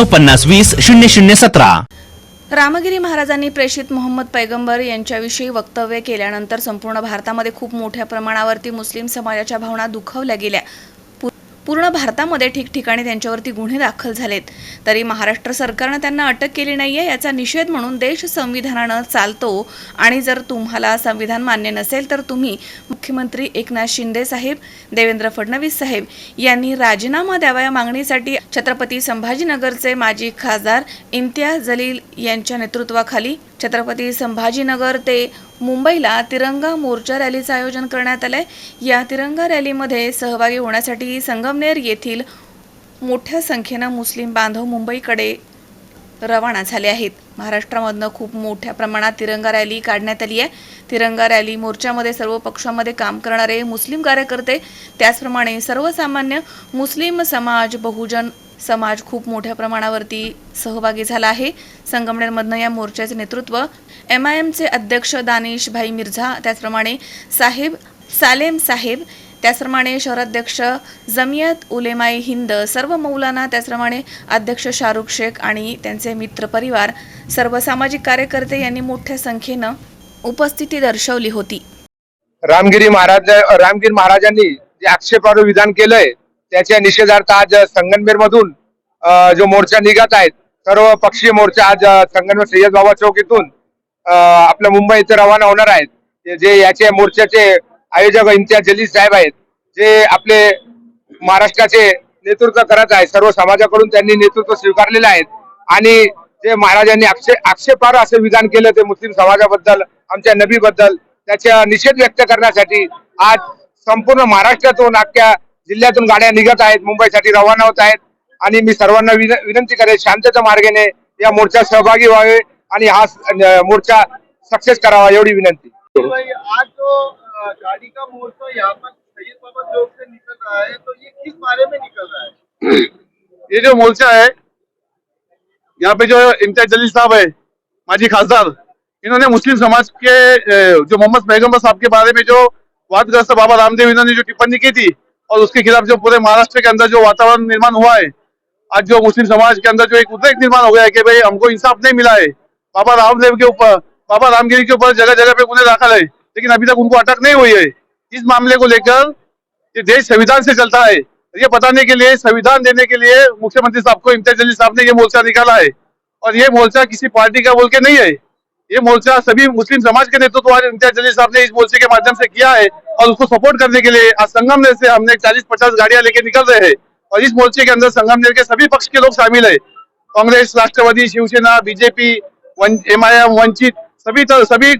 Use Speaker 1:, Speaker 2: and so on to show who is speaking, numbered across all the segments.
Speaker 1: पन्नास वीस शून्य शून्य सतरा.
Speaker 2: रामगिरी महाराजांनी प्रेषित मोहम्मद पैगंबर यांच्याविषयी वक्तव्य केल्यानंतर संपूर्ण भारतामध्ये खूप मोठ्या प्रमाणावरती मुस्लिम समाजाच्या भावना दुखावल्या गेल्या. पूर्ण भारतामध्ये ठिकठिकाणी त्यांच्यावरती गुन्हे दाखल झालेत. तरी महाराष्ट्र सरकारनं त्यांना अटक केली नाही आहे याचा निषेध म्हणून देश संविधानानं चालतो. आणि जर तुम्हाला संविधान मान्य नसेल तर तुम्ही मुख्यमंत्री एकनाथ शिंदे साहेब देवेंद्र फडणवीस साहेब यांनी राजीनामा द्यावा या मागणीसाठी छत्रपती संभाजीनगरचे माजी खासदार इम्तियाज जलील यांच्या नेतृत्वाखाली छत्रपती संभाजीनगर ते मुंबईला तिरंगा मोर्चा रॅलीचं आयोजन करण्यात आलंय. या तिरंगा रॅलीमध्ये सहभागी होण्यासाठी संगमनेर येथील मोठ्या संख्येनं मुस्लिम बांधव मुंबईकडे रवाना झाले आहेत. महाराष्ट्रामधनं खूप मोठ्या प्रमाणात तिरंगा रॅली काढण्यात आली आहे. तिरंगा रॅली मोर्चामध्ये सर्व पक्षामध्ये काम करणारे मुस्लिम कार्यकर्ते त्याचप्रमाणे सर्वसामान्य मुस्लिम समाज बहुजन समाज खूप मोठ्या प्रमाणावरती सहभागी झाला आहे. संगमनेरमधनं या मोर्चाचे नेतृत्व एम आय एमचे अध्यक्ष दानिश भाई मिर्झा त्याचप्रमाणे साहेब सालेम साहेब त्याचप्रमाणे शहराध्यक्ष जमियत उलेमाई हिंद सर्व मौलाना त्याचप्रमाणे अध्यक्ष शाहरुख शेख आणि त्यांचे मित्रपरिवार सर्व सामाजिक कार्यकर्ते यांनी मोठ्या संख्येनं उपस्थिती दर्शवली होती.
Speaker 3: रामगिरी महाराज रामगिरी महाराजांनी जे आक्षेपार्ह विधान केलंय त्याच्या निषेधार्थ आज संगनमेर मधून जो मोर्चा निघत आहेत सर्व पक्षीय मोर्चा आज संगनमेर सय्यद बाबा चौक इथून आपल्या मुंबई इथे रवाना होणार आहेत. जे याचे मोर्चाचे आयोजक इम्तियाज जलील साहेब आहेत जे आपले महाराष्ट्राचे नेतृत्व करत आहेत सर्व समाजाकडून त्यांनी नेतृत्व स्वीकारलेले आहेत आणि जे महाराजांनी आक्षेप आक्षेपार असे विधान केलं ते मुस्लिम समाजाबद्दल आमच्या नबीबद्दल त्याचा निषेध व्यक्त करण्यासाठी आज संपूर्ण महाराष्ट्रातून अख्ख्या जिल्ह्यातून गाड्या निघत आहेत मुंबईसाठी रवाना होत आहेत. आणि मी सर्वांना विन- विनंती करेल शांतता मार्गाने या मोर्चात सहभागी व्हावे आणि हा मोर्चा सक्सेस करावा एवढी विनंती.
Speaker 4: आज गाड़ी का मोर्चा यहाँ पर सैयद बाबा चौक से निकल रहा है तो ये किस बारे में निकल रहा है?
Speaker 5: ये जो मोर्चा है यहाँ पे जो इम्तियाज़ जलील साहब है, माजी खासदार, इन्होंने मुस्लिम समाज के जो मोहम्मद पैगंबर साहब के बारे में जो वादग्रस्त बाबा रामदेव, इन्होंने जो टिप्पणी की थी, और उसके खिलाफ जो पूरे महाराष्ट्र के अंदर जो वातावरण निर्माण हुआ है, आज जो मुस्लिम समाज के अंदर जो एक उद्रेक निर्माण हो गया है कि भाई हमको इंसाफ नहीं मिला है, बाबा रामदेव के ऊपर, बाबा रामगिरी के ऊपर जगह जगह पे गुने दाखिल है। लेकिन अभी तक उनको अटक नहीं हुई है। इस मामले को लेकर ये देश संविधान से चलता है। ये बताने के लिए, संविधान देने के लिए मुख्यमंत्री साहब को इम्तियाज़ जलील साहब ने ये मोर्चा निकाला है। और ये मोर्चा किसी पार्टी का बोल के नहीं है। ये मोर्चा सभी मुस्लिम समाज के नेतृत्व वाले इम्तियाज़ जलील साहब ने इस मोर्चे के माध्यम से किया है। और उसको सपोर्ट करने के लिए आज संगमनेर से हमने चालीस पचास गाड़ियाँ लेके निकल रहे हैं। और इस मोर्चे के अंदर संगमनेर के सभी पक्ष के लोग शामिल है। Congress, Rashtrawadi, Shivsena, BJP M I M Vanchit, सभी तरह सभी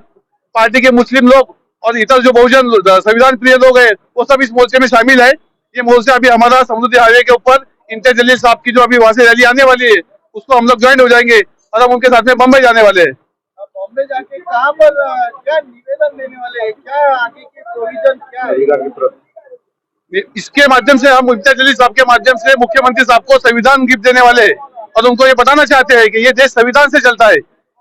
Speaker 5: पार्टी के मुस्लिम लोग और इतर जो बहुजन संविधान प्रिय लोग हैं वो सब इस मोर्चे में शामिल है। ये मोर्चा अभी हमारा समुद्री हाईवे के ऊपर इंटर जलील साहब की जो अभी वहाँ से रैली आने वाली है उसको हम लोग ज्वाइन हो जाएँगे और हम उनके साथ में बम्बई जाने वाले हैं।
Speaker 4: बॉम्बे जाके कहाँ पर क्या निवेदन देने वाले हैं? क्या आगे के प्रोविज़न क्या है?
Speaker 5: इसके माध्यम से हम इम्तियाज़ जलील साहब के माध्यम से मुख्यमंत्री साहब को संविधान गिफ्ट देने वाले और उनको ये बताना चाहते हैं कि ये देश संविधान से चलता है।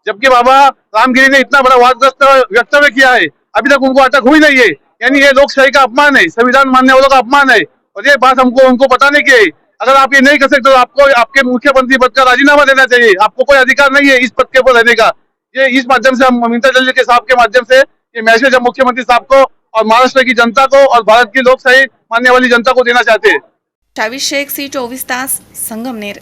Speaker 5: जबकि बाबा रामगिरी ने इतना बड़ा वादग्रस्त वक्तव्य किया है, अभी तक उनको अटक हुई नहीं है। यानी ये लोकशाही का अपमान है, संविधान मानने वालों का अपमान है। और ये बात हमको, उनको बताने की है अगर आप ये नहीं कर सकते तो आपको, आपके मुख्यमंत्री पद का राजीनामा देना चाहिए। आपको कोई अधिकार नहीं है इस पद के ऊपर रहने का। ये इस माध्यम से हम ममता जल्दी के साहब के माध्यम से, ये मैसेज हम मुख्यमंत्री साहब को और महाराष्ट्र की जनता को और भारत की लोकशाही मानने वाली जनता को देना चाहते हैं।
Speaker 2: चावीस शेख, सी चोवीस तास Sangamner